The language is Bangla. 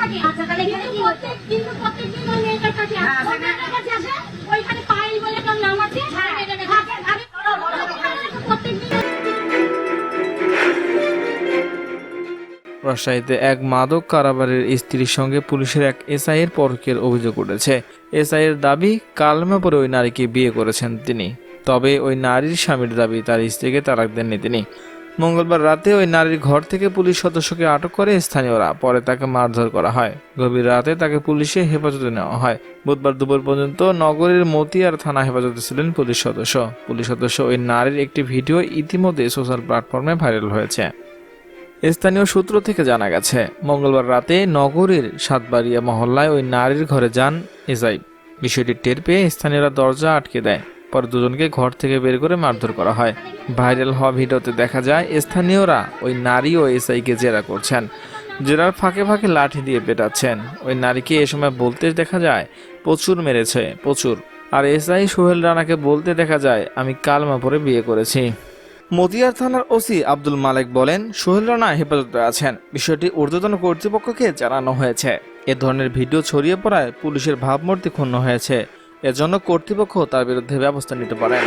থাকে আচ্ছা, তাহলে এখানে কিন্তু কি হচ্ছে? প্রত্যেক- কিন্তু প্রত্যেকদিন ওই মেয়েটার কাছে আসে। হ্যাঁ, মেয়েটার কাছে আসে, ওইখানে পায়েল বলে নাম আছে, হ্যাঁ। রাজশাহীতে এক মাদক কারাবারের স্ত্রীর সঙ্গে পুলিশের এক এসআই এর পরকের অভিযোগ উঠেছে এসআই এর দাবি কালমা পরে ওই নারীকে বিয়ে করেছেন তিনি তবে ওই নারীর স্বামীর দাবি তার স্ত্রীকে তালাক দেননি তিনি মঙ্গলবার রাতে ওই নারীর ঘর থেকে পুলিশ সদস্যকে আটক করে স্থানীয়রা। পরে তাকে মারধর করা হয়। গভীর রাতে তাকে পুলিশে হেফাজতে নেওয়া হয়। বুধবার দুপুর পর্যন্ত নগরের মতিয়ার থানা হেফাজতে ছিলেন পুলিশ সদস্য। পুলিশ সদস্য ওই নারীর একটি ভিডিও ইতিমধ্যে সোশ্যাল প্ল্যাটফর্মে ভাইরাল হয়েছে। স্থানীয় সূত্র থেকে জানা গেছে, মঙ্গলবার রাতে নগরীর সাতবাড়িয়া মহল্লায় ওই নারীর ঘরে যান এসআই বিষয়টি টের পেয়ে স্থানীয়রা দরজা আটকে দেয়। পরে দুজনকে ঘর থেকে বের করে মারধর করা হয়। ভাইরাল হওয়া ভিডিওতে দেখা যায়, স্থানীয়রা ওই নারী ও এসআইকে জেরা করছেন। জেরার ফাঁকে ফাঁকে লাঠি দিয়ে পেটাচ্ছেন। ওই নারীকে এ সময় বলতে দেখা যায়, প্রচুর মেরেছে, প্রচুর। আর এসআই সোহেল রানাকে বলতে দেখা যায়, আমি কালমা পরে বিয়ে করেছি। মতিয়ার থানার ওসি আব্দুল মালেক বলেন, সোহেল রানা হেফাজতে আছেন। বিষয়টি ঊর্ধ্বতন কর্তৃপক্ষকে জানানো হয়েছে। এ ধরনের ভিডিও ছড়িয়ে পড়ায় পুলিশের ভাবমূর্তি ক্ষুণ্ণ হয়েছে। এজন্য কর্তৃপক্ষ তার বিরুদ্ধে ব্যবস্থা নিতে পারেন।